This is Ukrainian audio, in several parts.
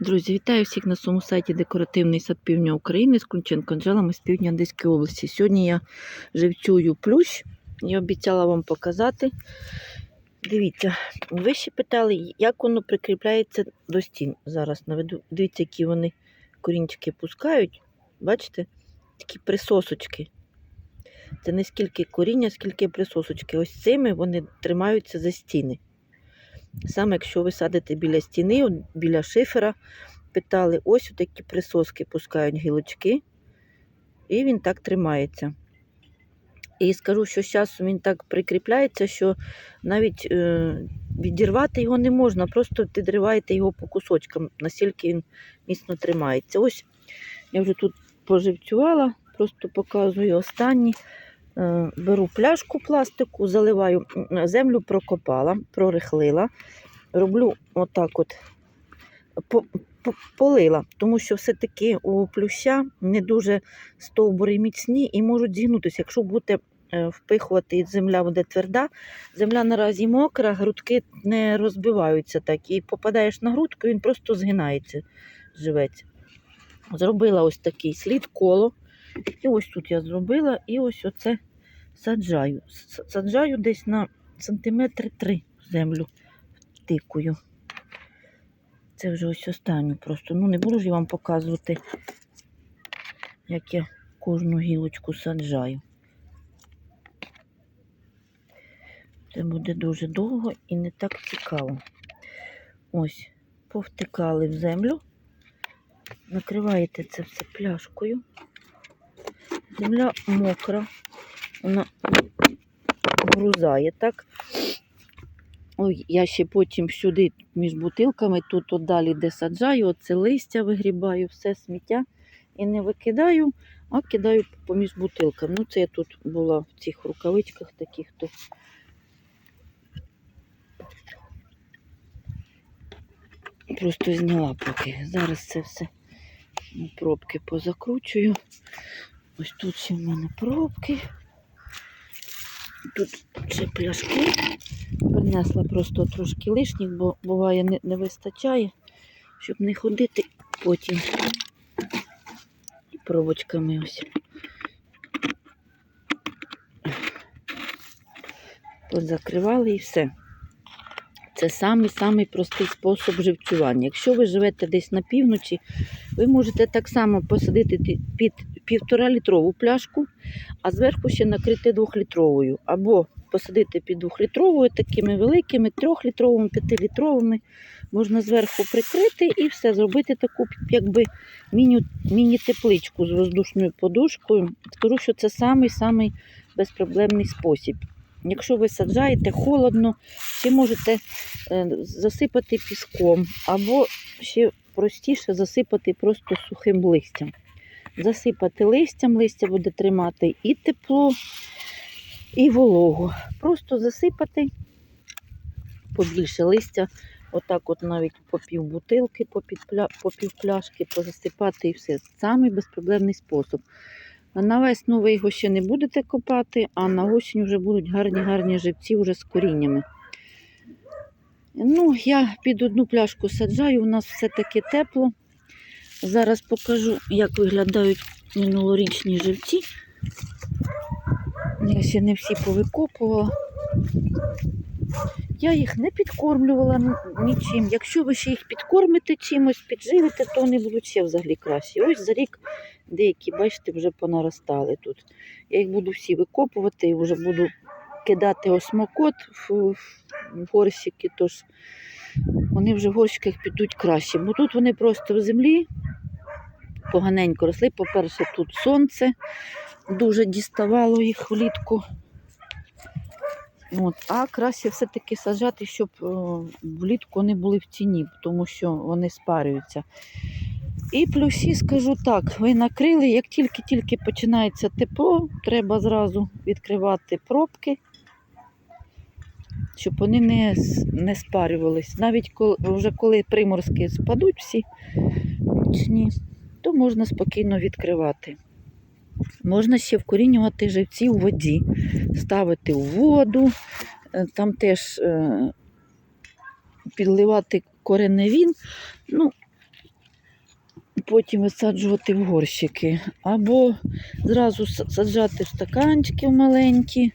Друзі, вітаю всіх на своєму сайті Декоративний сад Півдня України з Кунченко Анжелами з півдня Одеської області. Сьогодні я живцюю плющ і обіцяла вам показати. Дивіться, ви ще питали, як воно прикріпляється до стін. Зараз наведу. Дивіться, які вони корінчики пускають. Бачите? Такі присосочки. Це не скільки коріння, скільки присосочки. Ось цими вони тримаються за стіни. Саме якщо ви садите біля стіни, біля шифера, питали, ось такі присоски пускають гілочки, і він так тримається. І скажу, що з часом він так прикріпляється, що навіть е, відірвати його не можна, просто підриваєте його по кусочкам, настільки він міцно тримається. Ось я вже тут поживцювала, просто показую останні. Е, Беру пляшку пластику, заливаю, землю прокопала, прорихлила. Роблю отак от, по- по- полила, тому що все-таки у плюща не дуже стовбури міцні і можуть зігнутися. Якщо будете е, впихувати і земля буде тверда, земля наразі мокра, грудки не розбиваються так. І попадаєш на грудку, він просто згинається, живеться. Зробила ось такий слід коло. І ось тут я зробила, і ось оце саджаю. Саджаю десь на сантиметри три землю тикую. Це вже ось останню просто. Ну, не буду ж я вам показувати, як я кожну гілочку саджаю. Це буде дуже довго і не так цікаво. Ось, повтикали в землю, накриваєте це все пляшкою. Земля мокра, вона грузає, так? Ой, я ще потім сюди між бутилками, тут от далі, де саджаю, оце листя вигрібаю, все сміття і не викидаю, а кидаю поміж бутилками. Ну, це я тут була в цих рукавичках таких, то просто зняла поки. Зараз це все пробки позакручую. Ось тут ще в мене пробки. Тут ще пляшки. Принесла просто трошки лишніх, бо буває не, не вистачає, щоб не ходити потім пробочками ось. Позакривали і все. Це самий-самий простий спосіб живцювання. Якщо ви живете десь на півночі, ви можете так само посадити під півтора літрову пляшку, а зверху ще накрити двохлітровою. Або посадити під двохлітровою, такими великими, трьохлітровими, п'ятилітровими. Можна зверху прикрити і все, зробити таку якби міні- міні-тепличку з воздушною подушкою. Скажу, що це самий-самий безпроблемний спосіб. Якщо ви саджаєте холодно, ще можете е, засипати піском, або ще простіше засипати просто сухим листям. Засипати листям, листя буде тримати і тепло, і вологу. Просто засипати побільше листя, отак от навіть по пів бутилки, по, під пля... по пів пляшки, позасипати і все. Самий безпроблемний спосіб. На весну ви його ще не будете копати, а на осінь вже будуть гарні-гарні живці вже з коріннями. Ну, я під одну пляшку саджаю, у нас все-таки тепло. Зараз покажу, як виглядають минулорічні живці. Я ще не всі повикопувала. Я їх не підкормлювала нічим. Якщо ви ще їх підкормите чимось, підживите, то вони будуть ще взагалі кращі. Ось за рік деякі, бачите, вже понаростали тут. Я їх буду всі викопувати і вже буду кидати осмокот в, горщики, тож вони вже в горщиках підуть краще. Бо тут вони просто в землі поганенько росли. По-перше, тут сонце дуже діставало їх влітку. От. А краще все-таки саджати, щоб е, влітку вони були в тіні, тому що вони спарюються. І плюсі, скажу так, ви накрили, як тільки-тільки починається тепло, треба зразу відкривати пробки, щоб вони не, не спарювались. Навіть коли, вже коли приморозки спадуть всі нічні, можна спокійно відкривати. Можна ще вкорінювати живці у воді, ставити у воду, е, там теж е, підливати кореневін. Ну, потім висаджувати в горщики. Або зразу саджати в стаканчики маленькі,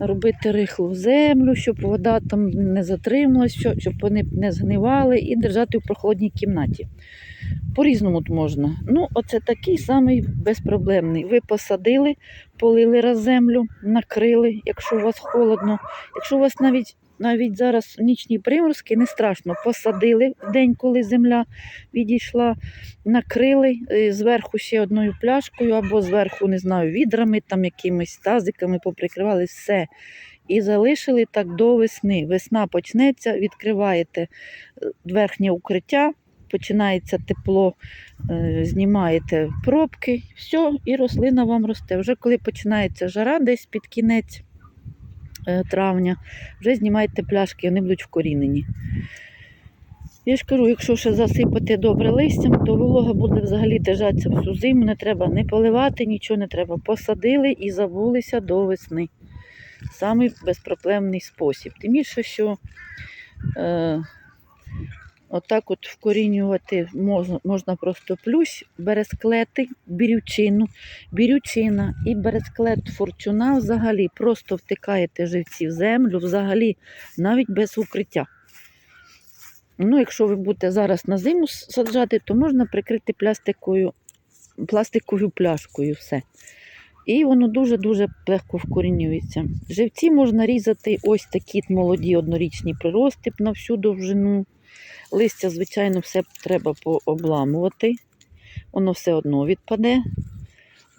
робити рихлу землю, щоб вода там не затрималась, щоб вони не згнивали, і держати в прохолодній кімнаті. По-різному можна. Ну, оце такий самий безпроблемний. Ви посадили, полили раз землю, накрили, якщо у вас холодно. Якщо у вас навіть, навіть зараз нічні приморозки, не страшно. Посадили в день, коли земля відійшла, накрили е, зверху ще одною пляшкою, або зверху, не знаю, відрами, там якимись тазиками поприкривали все. І залишили так до весни. Весна почнеться, відкриваєте е, верхнє укриття, починається тепло, е, знімаєте пробки, все, і рослина вам росте. Вже коли починається жара, десь під кінець е, травня, вже знімаєте пляшки, вони будуть вкорінені. Я ж кажу, якщо ще засипати добре листям, то волога буде взагалі держатися всю зиму, не треба не поливати, нічого не треба. Посадили і забулися до весни. Самий безпроблемний спосіб. Тим більше, що е, отак от вкорінювати можна, можна просто плющ, бересклети, бірючину, бірючина і бересклет форчуна взагалі просто втикаєте живці в землю, взагалі навіть без укриття. Ну, якщо ви будете зараз на зиму саджати, то можна прикрити пластиковою, пластиковою пляшкою все. І воно дуже-дуже легко вкорінюється. Живці можна різати ось такі молоді однорічні прирости на всю довжину. Листя, звичайно, все треба пообламувати. Воно все одно відпаде.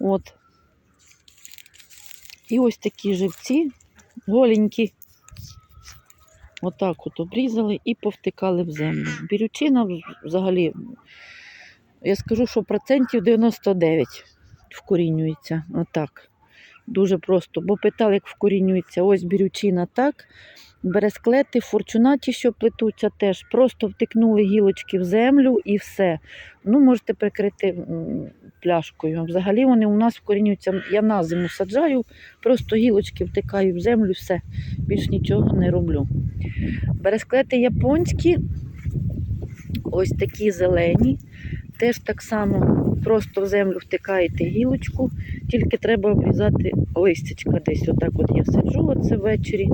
От. І ось такі живці голенькі. Отак от обрізали і повтикали в землю. Бірючина взагалі, я скажу, що процентів 99 вкорінюється. Отак. Дуже просто. Бо питали, як вкорінюється. Ось бірючина так. Бересклети, форчунаті, що плетуться, теж просто втикнули гілочки в землю і все. Ну, можете прикрити пляшкою. Взагалі вони у нас вкорінюються. Я на зиму саджаю, просто гілочки втикаю в землю, все. Більш нічого не роблю. Бересклети японські, ось такі зелені. Теж так само просто в землю втикаєте гілочку, тільки треба обрізати листячка десь. Отак от я сиджу оце ввечері,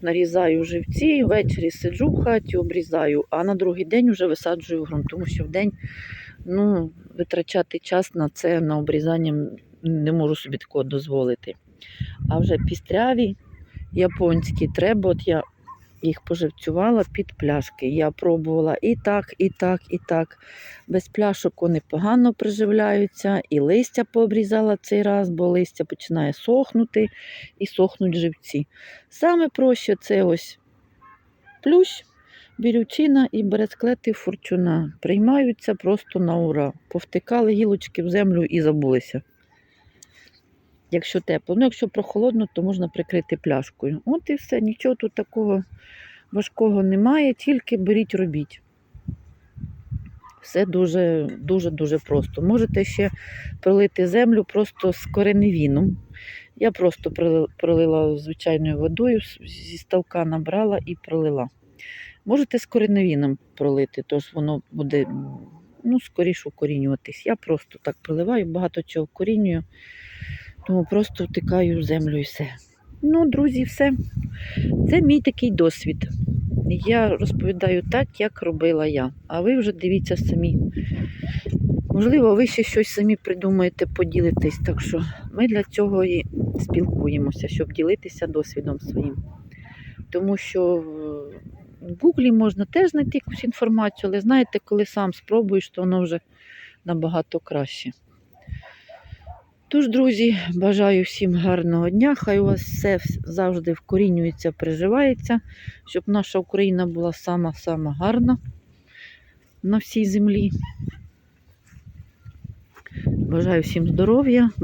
нарізаю живці, ввечері сиджу в хаті, обрізаю, а на другий день вже висаджую в ґрунт, тому що в день ну, витрачати час на це, на обрізання не можу собі такого дозволити. А вже пістряві японські треба, от я їх поживцювала під пляшки. Я пробувала і так, і так, і так. Без пляшок вони погано приживляються, і листя пообрізала цей раз, бо листя починає сохнути і сохнуть живці. Саме проще це ось плющ, бірючина і бересклети форчуна. Приймаються просто на ура. Повтикали гілочки в землю і забулися. Якщо тепло. Ну, якщо прохолодно, то можна прикрити пляшкою. От і все, нічого тут такого важкого немає, тільки беріть, робіть. Все дуже дуже дуже просто. Можете ще пролити землю просто з кореневіном. Я просто пролила звичайною водою, зі ставка набрала і пролила. Можете з кореневіном пролити, тож воно буде ну, скоріше укорінюватись. Я просто так проливаю, багато чого вкорінюю, тому просто втикаю в землю і все. Ну, друзі, все. Це мій такий досвід. Я розповідаю так, як робила я. А ви вже дивіться самі. Можливо, ви ще щось самі придумаєте, поділитесь. Так що ми для цього і спілкуємося, щоб ділитися досвідом своїм. Тому що в Гуглі можна теж знайти якусь інформацію, але знаєте, коли сам спробуєш, то воно вже набагато краще. Тож, друзі, бажаю всім гарного дня. Хай у вас все завжди вкорінюється, приживається, щоб наша Україна була сама-сама гарна на всій землі. Бажаю всім здоров'я.